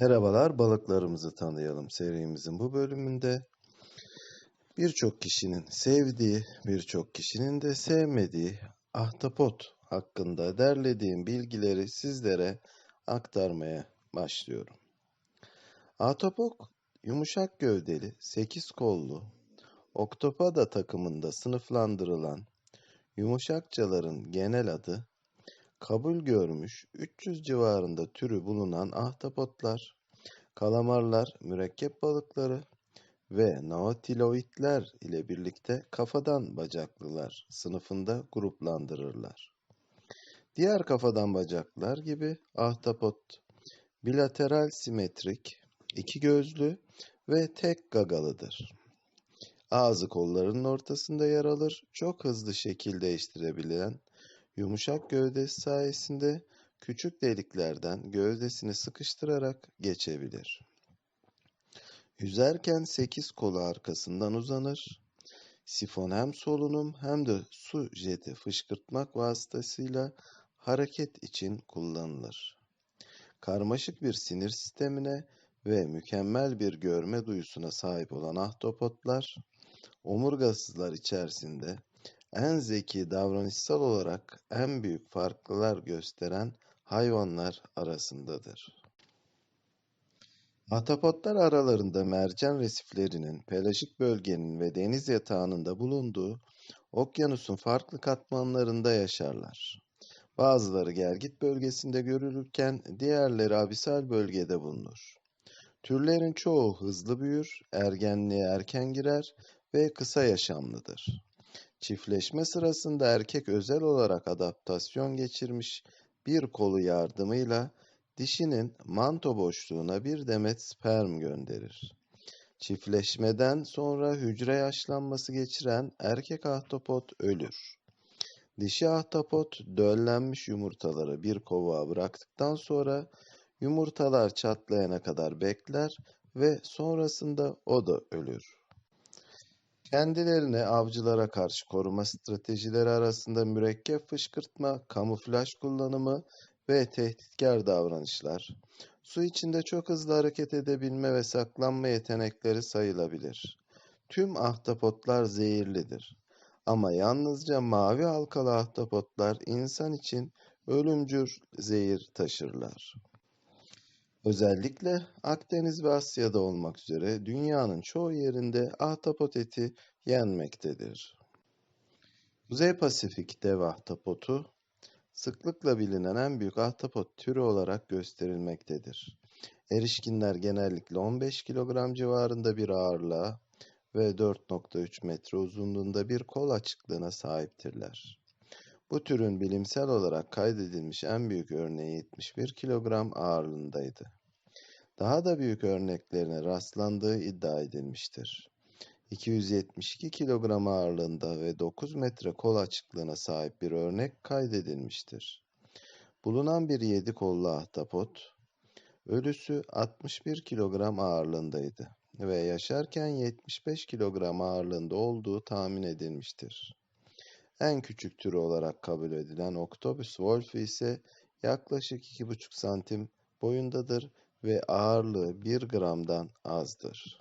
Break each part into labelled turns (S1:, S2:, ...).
S1: Merhabalar, balıklarımızı tanıyalım serimizin bu bölümünde. Birçok kişinin sevdiği, birçok kişinin de sevmediği ahtapot hakkında derlediğim bilgileri sizlere aktarmaya başlıyorum. Ahtapot yumuşak gövdeli, sekiz kollu, oktopada takımında sınıflandırılan yumuşakçaların genel adı kabul görmüş 300 civarında türü bulunan ahtapotlar, kalamarlar, mürekkep balıkları ve nautiloidler ile birlikte kafadan bacaklılar sınıfında gruplandırırlar. Diğer kafadan bacaklılar gibi ahtapot bilateral simetrik, iki gözlü ve tek gagalıdır. Ağzı kollarının ortasında yer alır, çok hızlı şekil değiştirebilen Yumuşak gövdesi sayesinde küçük deliklerden gövdesini sıkıştırarak geçebilir. Yüzerken sekiz kolu arkasından uzanır. Sifon hem solunum hem de su jeti fışkırtmak vasıtasıyla hareket için kullanılır. Karmaşık bir sinir sistemine ve mükemmel bir görme duyusuna sahip olan ahtapotlar, omurgasızlar içerisinde en zeki davranışsal olarak en büyük farklılar gösteren hayvanlar arasındadır. Ahtapotlar aralarında mercan resiflerinin, pelajik bölgenin ve deniz yatağında bulunduğu okyanusun farklı katmanlarında yaşarlar. Bazıları gelgit bölgesinde görülürken diğerleri abisal bölgede bulunur. Türlerin çoğu hızlı büyür, ergenliğe erken girer ve kısa yaşamlıdır. Çiftleşme sırasında erkek özel olarak adaptasyon geçirmiş bir kolu yardımıyla dişinin manto boşluğuna bir demet sperm gönderir. Çiftleşmeden sonra hücre yaşlanması geçiren erkek ahtapot ölür. Dişi ahtapot döllenmiş yumurtaları bir kovağa bıraktıktan sonra yumurtalar çatlayana kadar bekler ve sonrasında o da ölür. Kendilerini avcılara karşı koruma stratejileri arasında mürekkep fışkırtma, kamuflaj kullanımı ve tehditkar davranışlar, su içinde çok hızlı hareket edebilme ve saklanma yetenekleri sayılabilir. Tüm ahtapotlar zehirlidir. Ama yalnızca mavi halkalı ahtapotlar insan için ölümcül zehir taşırlar. Özellikle Akdeniz ve Asya'da olmak üzere dünyanın çoğu yerinde ahtapot eti yenmektedir. Kuzey Pasifik dev ahtapotu sıklıkla bilinen en büyük ahtapot türü olarak gösterilmektedir. Erişkinler genellikle 15 kilogram civarında bir ağırlığa ve 4.3 metre uzunluğunda bir kol açıklığına sahiptirler. Bu türün bilimsel olarak kaydedilmiş en büyük örneği 71 kilogram ağırlığındaydı. Daha da büyük örneklerine rastlandığı iddia edilmiştir. 272 kilogram ağırlığında ve 9 metre kol açıklığına sahip bir örnek kaydedilmiştir. Bulunan bir yedi kollu ahtapot, ölüsü 61 kilogram ağırlığındaydı ve yaşarken 75 kilogram ağırlığında olduğu tahmin edilmiştir. En küçük türü olarak kabul edilen Octopus wolfi ise yaklaşık 2,5 santim boyundadır ve ağırlığı 1 gramdan azdır.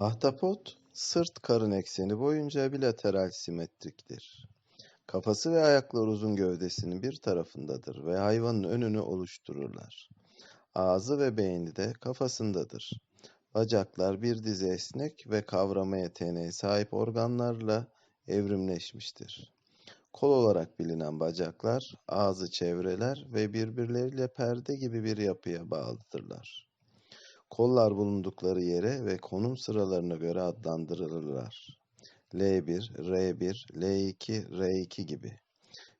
S1: Ahtapot, sırt karın ekseni boyunca bilateral simetriktir. Kafası ve ayakları uzun gövdesinin bir tarafındadır ve hayvanın önünü oluştururlar. Ağzı ve beyni de kafasındadır. Bacaklar bir dizi esnek ve kavrama yeteneği sahip organlarla evrimleşmiştir. Kol olarak bilinen bacaklar, ağzı çevreler ve birbirleriyle perde gibi bir yapıya bağlıdırlar. Kollar bulundukları yere ve konum sıralarına göre adlandırılırlar. L1, R1, L2, R2 gibi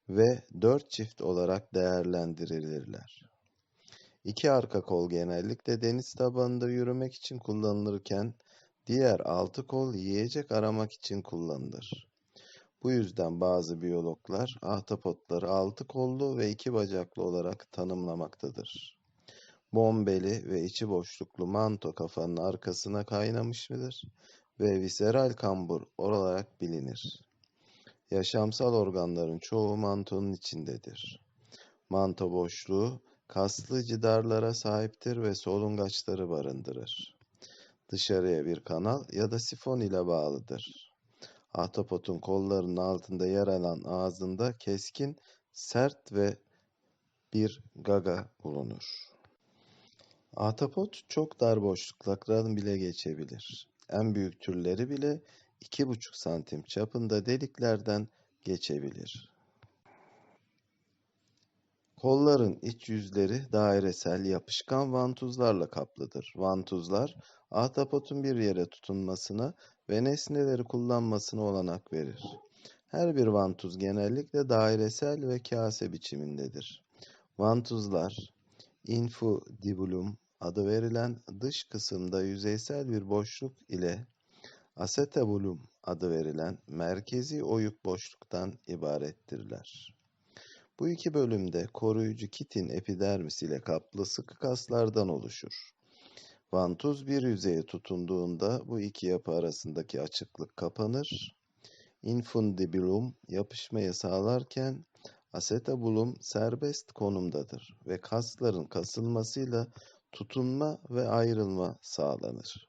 S1: ve dört çift olarak değerlendirilirler. İki arka kol genellikle deniz tabanında yürümek için kullanılırken diğer altı kol yiyecek aramak için kullanılır. Bu yüzden bazı biyologlar ahtapotları altı kollu ve iki bacaklı olarak tanımlamaktadır. Bombeli ve içi boşluklu manto kafanın arkasına kaynamış mıdır ve viseral kambur olarak bilinir. Yaşamsal organların çoğu mantonun içindedir. Manto boşluğu kaslı cidarlara sahiptir ve solungaçları barındırır. Dışarıya bir kanal ya da sifon ile bağlıdır. Ahtapotun kollarının altında yer alan ağzında keskin, sert ve bir gaga bulunur. Ahtapot çok dar boşluklardan bile geçebilir. En büyük türleri bile iki buçuk santim çapında deliklerden geçebilir. Kolların iç yüzleri dairesel yapışkan vantuzlarla kaplıdır. Vantuzlar, ahtapotun bir yere tutunmasına ve nesneleri kullanmasına olanak verir. Her bir vantuz genellikle dairesel ve kase biçimindedir. Vantuzlar, infundibulum adı verilen dış kısımda yüzeysel bir boşluk ile acetabulum adı verilen merkezi oyuk boşluktan ibarettirler. Bu iki bölümde koruyucu kitin epidermis ile kaplı sıkı kaslardan oluşur. Vantuz bir yüzeye tutunduğunda bu iki yapı arasındaki açıklık kapanır. Infundibulum yapışmayı sağlarken acetabulum serbest konumdadır ve kasların kasılmasıyla tutunma ve ayrılma sağlanır.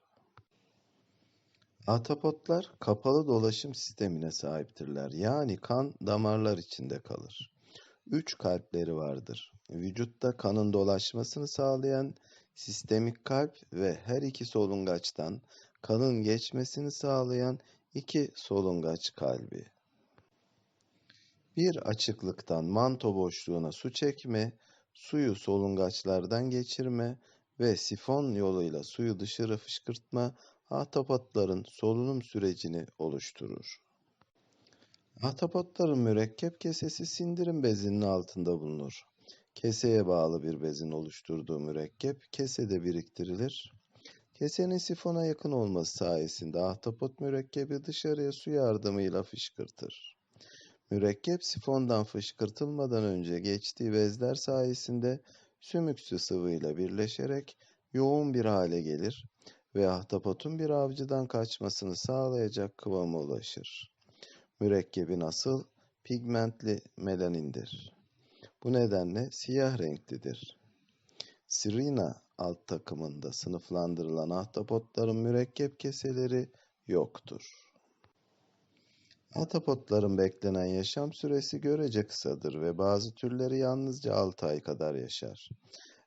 S1: Ahtapotlar kapalı dolaşım sistemine sahiptirler. Yani kan damarlar içinde kalır. Üç kalpleri vardır. Vücutta kanın dolaşmasını sağlayan sistemik kalp ve her iki solungaçtan kanın geçmesini sağlayan iki solungaç kalbi. Bir açıklıktan manto boşluğuna su çekme, suyu solungaçlardan geçirme ve sifon yoluyla suyu dışarı fışkırtma ahtapotların solunum sürecini oluşturur. Ahtapotların mürekkep kesesi sindirim bezinin altında bulunur. Keseye bağlı bir bezin oluşturduğu mürekkep kesede biriktirilir. Kesenin sifona yakın olması sayesinde ahtapot mürekkebi dışarıya su yardımıyla fışkırtır. Mürekkep sifondan fışkırtılmadan önce geçtiği bezler sayesinde sümüksü sıvıyla birleşerek yoğun bir hale gelir ve ahtapotun bir avcıdan kaçmasını sağlayacak kıvama ulaşır. Mürekkebin asıl pigmentli melanindir. Bu nedenle siyah renklidir. Sirena alt takımında sınıflandırılan ahtapotların mürekkep keseleri yoktur. Ahtapotların beklenen yaşam süresi görece kısadır ve bazı türleri yalnızca 6 ay kadar yaşar.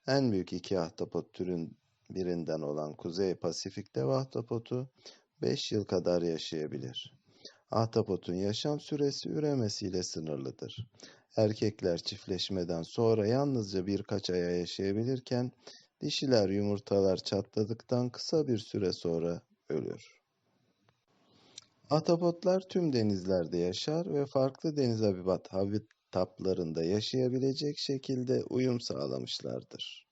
S1: En büyük iki ahtapot türün birinden olan Kuzey Pasifik dev ahtapotu 5 yıl kadar yaşayabilir. Ahtapotun yaşam süresi üremesiyle sınırlıdır. Erkekler çiftleşmeden sonra yalnızca birkaç aya yaşayabilirken dişiler yumurtalar çatladıktan kısa bir süre sonra ölür. Ahtapotlar tüm denizlerde yaşar ve farklı deniz habitatlarında yaşayabilecek şekilde uyum sağlamışlardır.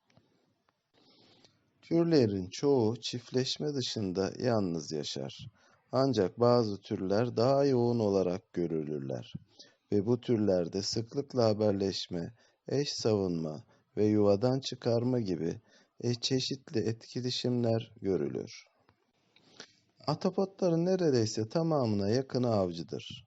S1: Türlerin çoğu çiftleşme dışında yalnız yaşar. Ancak bazı türler daha yoğun olarak görülürler ve bu türlerde sıklıkla haberleşme, eş savunma ve yuvadan çıkarma gibi e, çeşitli etkileşimler görülür. Ahtapotların neredeyse tamamına yakını avcıdır.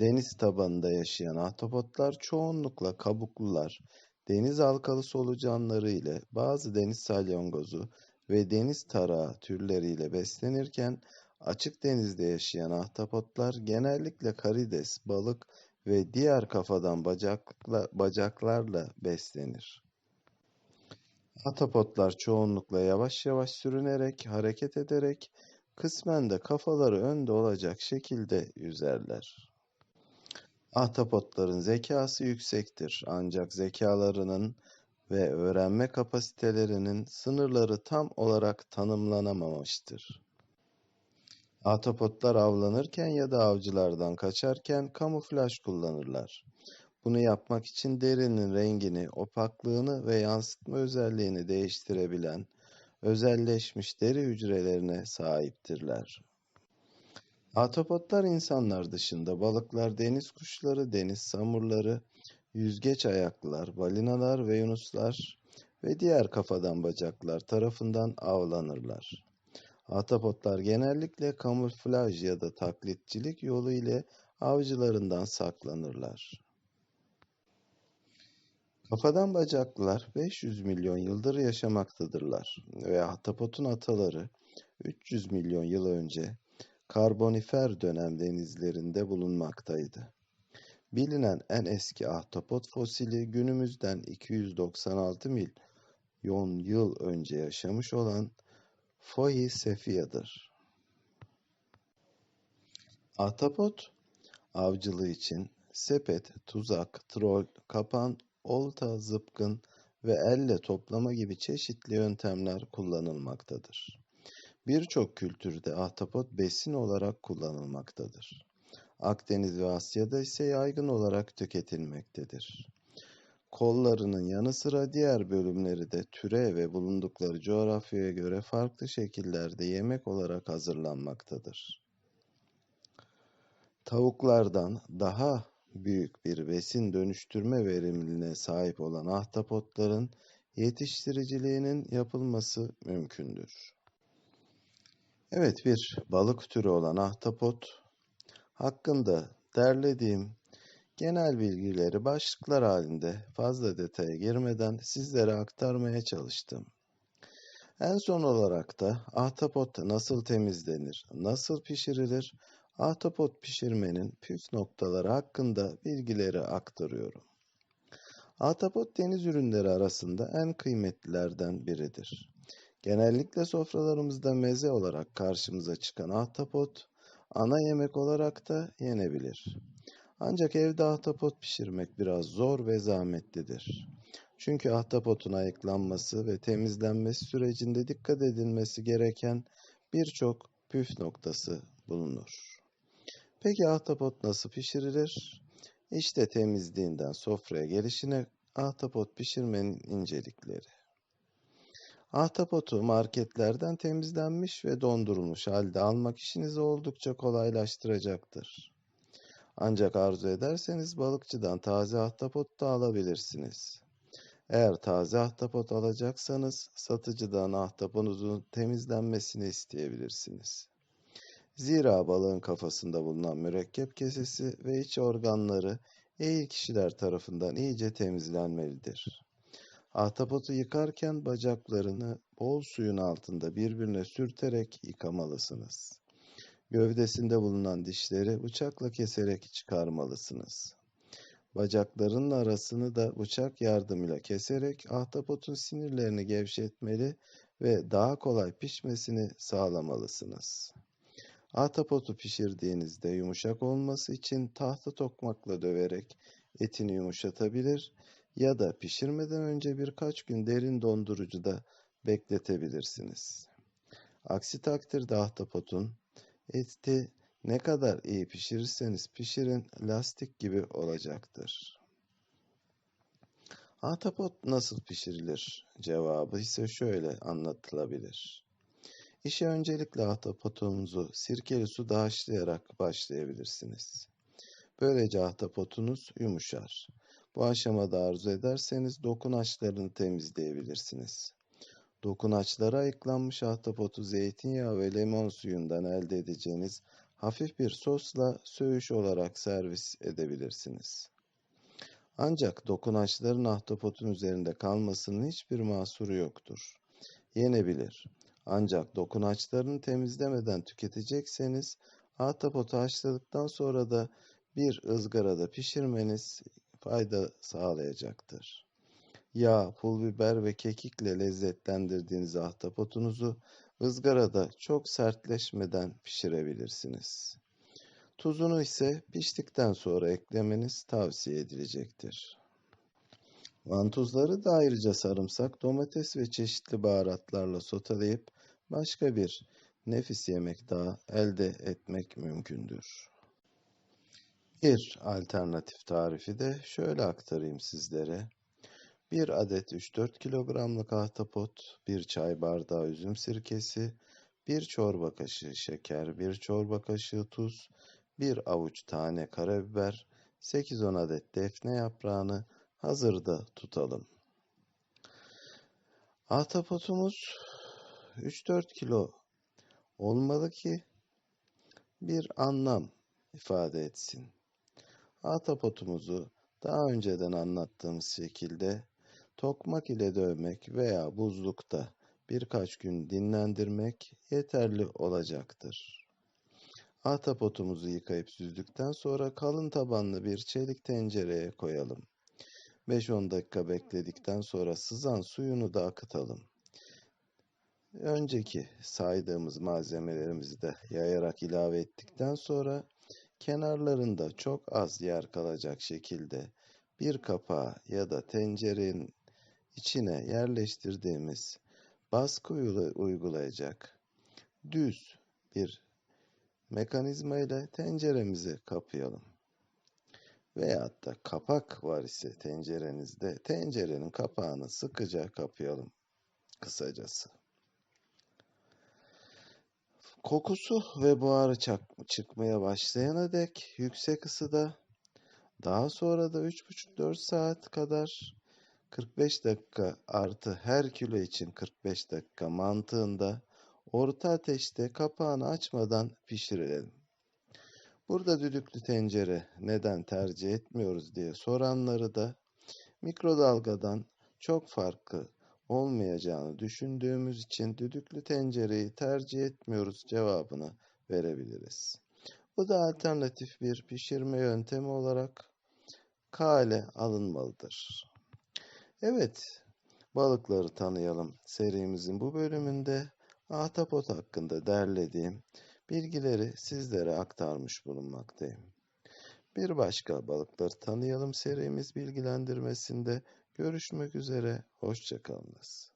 S1: Deniz tabanında yaşayan ahtapotlar çoğunlukla kabuklular, deniz halkalı solucanları ile bazı deniz salyangozu ve deniz tarağı türleriyle beslenirken açık denizde yaşayan ahtapotlar genellikle karides, balık ve diğer kafadan bacakla, bacaklarla beslenir. Ahtapotlar çoğunlukla yavaş yavaş sürünerek, hareket ederek, kısmen de kafaları önde olacak şekilde yüzerler. Ahtapotların zekası yüksektir ancak zekalarının ve öğrenme kapasitelerinin sınırları tam olarak tanımlanamamıştır. Ahtapotlar avlanırken ya da avcılardan kaçarken kamuflaj kullanırlar. Bunu yapmak için derinin rengini, opaklığını ve yansıtma özelliğini değiştirebilen özelleşmiş deri hücrelerine sahiptirler. Ahtapotlar insanlar dışında balıklar, deniz kuşları, deniz samurları, yüzgeç ayaklılar, balinalar ve yunuslar ve diğer kafadan bacaklar tarafından avlanırlar. Ahtapotlar genellikle kamuflaj ya da taklitçilik yolu ile avcılarından saklanırlar. Kafadan bacaklılar 500 milyon yıldır yaşamaktadırlar ve ahtapotun ataları 300 milyon yıl önce Karbonifer dönem denizlerinde bulunmaktaydı. Bilinen en eski ahtapot fosili günümüzden 296 milyon yıl önce yaşamış olan Fohisephia'dır. Ahtapot avcılığı için sepet, tuzak, trol, kapan, olta, zıpkın ve elle toplama gibi çeşitli yöntemler kullanılmaktadır. Birçok kültürde ahtapot besin olarak kullanılmaktadır. Akdeniz ve Asya'da ise yaygın olarak tüketilmektedir. Kollarının yanı sıra diğer bölümleri de türe ve bulundukları coğrafyaya göre farklı şekillerde yemek olarak hazırlanmaktadır. Tavuklardan daha büyük bir besin dönüştürme verimliliğine sahip olan ahtapotların yetiştiriciliğinin yapılması mümkündür. Evet, bir balık türü olan ahtapot hakkında derlediğim genel bilgileri başlıklar halinde fazla detaya girmeden sizlere aktarmaya çalıştım. En son olarak da ahtapot nasıl temizlenir, nasıl pişirilir, ahtapot pişirmenin püf noktaları hakkında bilgileri aktarıyorum. Ahtapot deniz ürünleri arasında en kıymetlilerden biridir. Genellikle sofralarımızda meze olarak karşımıza çıkan ahtapot, ana yemek olarak da yenebilir. Ancak evde ahtapot pişirmek biraz zor ve zahmetlidir. Çünkü ahtapotun ayıklanması ve temizlenmesi sürecinde dikkat edilmesi gereken birçok püf noktası bulunur. Peki ahtapot nasıl pişirilir? İşte temizliğinden sofraya gelişine ahtapot pişirmenin incelikleri. Ahtapotu marketlerden temizlenmiş ve dondurulmuş halde almak işinizi oldukça kolaylaştıracaktır. Ancak arzu ederseniz balıkçıdan taze ahtapot da alabilirsiniz. Eğer taze ahtapot alacaksanız satıcıdan ahtapotunuzun temizlenmesini isteyebilirsiniz. Zira balığın kafasında bulunan mürekkep kesesi ve iç organları iyi kişiler tarafından iyice temizlenmelidir. Ahtapotu yıkarken bacaklarını bol suyun altında birbirine sürterek yıkamalısınız. Gövdesinde bulunan dişleri bıçakla keserek çıkarmalısınız. Bacaklarının arasını da bıçak yardımıyla keserek ahtapotun sinirlerini gevşetmeli ve daha kolay pişmesini sağlamalısınız. Ahtapotu pişirdiğinizde yumuşak olması için tahta tokmakla döverek etini yumuşatabilir ya da pişirmeden önce birkaç gün derin dondurucuda bekletebilirsiniz. Aksi takdirde ahtapotun eti ne kadar iyi pişirirseniz pişirin lastik gibi olacaktır. Ahtapot nasıl pişirilir? Cevabı ise şöyle anlatılabilir. İşe öncelikle ahtapotunuzu sirkeli suda haşlayarak başlayabilirsiniz. Böylece ahtapotunuz yumuşar. Bu aşamada arzu ederseniz dokunaçlarını temizleyebilirsiniz. Dokunaçlara ayıklanmış ahtapotu zeytinyağı ve limon suyundan elde edeceğiniz hafif bir sosla söğüş olarak servis edebilirsiniz. Ancak dokunaçların ahtapotun üzerinde kalmasının hiçbir mahsuru yoktur. Yenebilir. Ancak dokunaçlarını temizlemeden tüketecekseniz ahtapotu haşladıktan sonra da bir ızgarada pişirmeniz fayda sağlayacaktır. Yağ, pul biber ve kekikle lezzetlendirdiğiniz ahtapotunuzu ızgarada çok sertleşmeden pişirebilirsiniz. Tuzunu ise piştikten sonra eklemeniz tavsiye edilecektir. Vantuzları da ayrıca sarımsak, domates ve çeşitli baharatlarla soteleyip başka bir nefis yemek daha elde etmek mümkündür. Bir alternatif tarifi de şöyle aktarayım sizlere. Bir adet 3-4 kilogramlık ahtapot, bir çay bardağı üzüm sirkesi, bir çorba kaşığı şeker, bir çorba kaşığı tuz, bir avuç tane karabiber, 8-10 adet defne yaprağını hazırda tutalım. Ahtapotumuz 3-4 kilo olmalı ki bir anlam ifade etsin. Ahtapotumuzu Daha önceden anlattığımız şekilde tokmak ile dövmek veya buzlukta birkaç gün dinlendirmek yeterli olacaktır. Ahtapotumuzu yıkayıp süzdükten sonra kalın tabanlı bir çelik tencereye koyalım. 5-10 dakika bekledikten sonra sızan suyunu da akıtalım. Önceki saydığımız malzemelerimizi de yayarak ilave ettikten sonra kenarlarında çok az yer kalacak şekilde bir kapağı ya da tencerenin içine yerleştirdiğimiz baskı uygulayacak düz bir mekanizma ile tenceremizi kapayalım. Veyahut da kapak var ise tencerenizde tencerenin kapağını sıkıca kapayalım kısacası. Kokusu ve buharı çıkmaya başlayana dek yüksek ısıda daha sonra da 3,5-4 saat kadar 45 dakika artı her kilo için 45 dakika mantığında orta ateşte kapağını açmadan pişirelim. Burada düdüklü tencere neden tercih etmiyoruz diye soranları da mikrodalgadan çok farklı olmayacağını düşündüğümüz için düdüklü tencereyi tercih etmiyoruz cevabını verebiliriz. Bu da alternatif bir pişirme yöntemi olarak kale alınmalıdır. Evet, balıkları tanıyalım serimizin bu bölümünde ahtapot hakkında derlediğim bilgileri sizlere aktarmış bulunmaktayım. Bir başka balıkları tanıyalım serimiz bilgilendirmesinde görüşmek üzere, hoşçakalınız.